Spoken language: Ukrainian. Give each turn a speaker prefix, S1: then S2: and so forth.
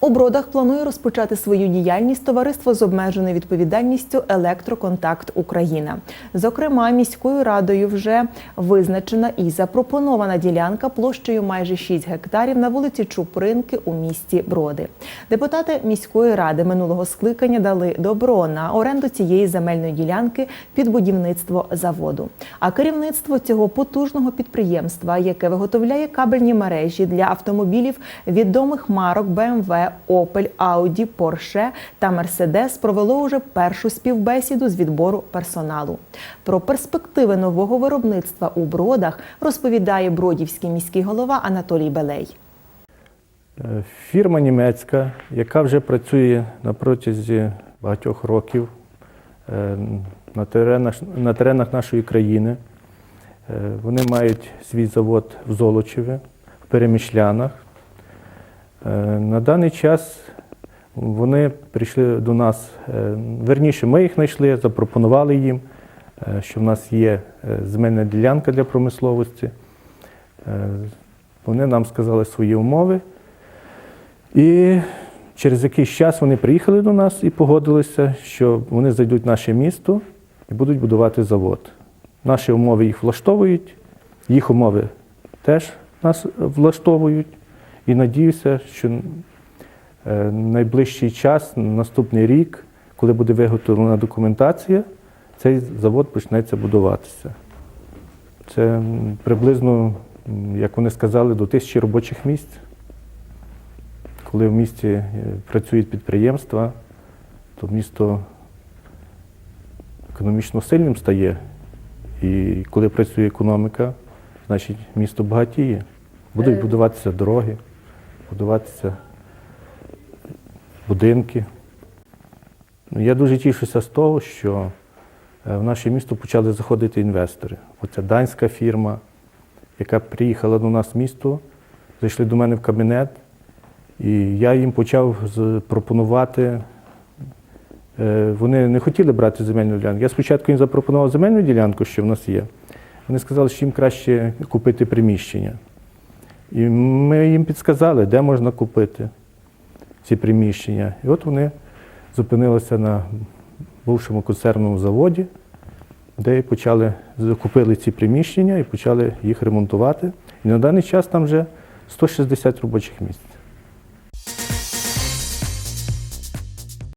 S1: У бродах планує розпочати свою діяльність товариство з обмеженою відповідальністю Електроконтакт Україна. Зокрема, міською радою вже визначена і запропонована ділянка площею майже 6 гектарів на вулиці Чупринки у місті Броди. Депутати міської ради минулого скликання дали добро на оренду цієї земельної ділянки під будівництво заводу. А керівництво цього потужного підприємства, яке виготовляє кабельні мережі для автомобілів відомих марок BMW, Opel, Audi, Porsche та Mercedes, провело уже першу співбесіду з відбору персоналу. Про перспективи нового виробництва у бродах розповідає бродівський міський голова Анатолій Белей.
S2: Е, Фірма німецька, яка вже працює на протязі багатьох років е, на теренах, на теренах нашої країни. Е, Вони мають свій завод в Золочеві, в Перемішлянах. Е, На даний час вони прийшли до нас, е, верніше, ми їх знайшли, запропонували їм, е, що в нас є земельна ділянка для промисловості. Вони нам сказали свої умови. І через якийсь час вони приїхали до нас і погодилися, що вони зайдуть в наше місто і будуть будувати завод. Наші умови їх влаштовують, їх умови теж нас влаштовують. І надіюся, що е, найближчий час, наступний рік, коли буде виготовлена документація, цей завод почнеться будуватися. Це приблизно, як вони сказали, до тисячі робочих місць. Коли в місті е, працюють підприємства, то місто економічно сильним стає. І коли працює економіка, значить місто багатіє. Будуть будуватися дороги, будуватися будинки. Ну, Я дуже тішуся з того, що е, в наше місто почали заходити інвестори. Оця данська фірма, яка приїхала до нас в місто, зайшли до мене в кабінет, і я їм почав пропонувати. е, Вони не хотіли брати земельну ділянку. Я спочатку їм запропонував земельну ділянку, що в нас є. Вони сказали, що їм краще купити приміщення. І ми їм підсказали, де можна купити ці приміщення. І от вони зупинилися на бувшому консервному заводі, де почали закупили ці приміщення і почали їх ремонтувати. І на даний час там вже 160 робочих місць.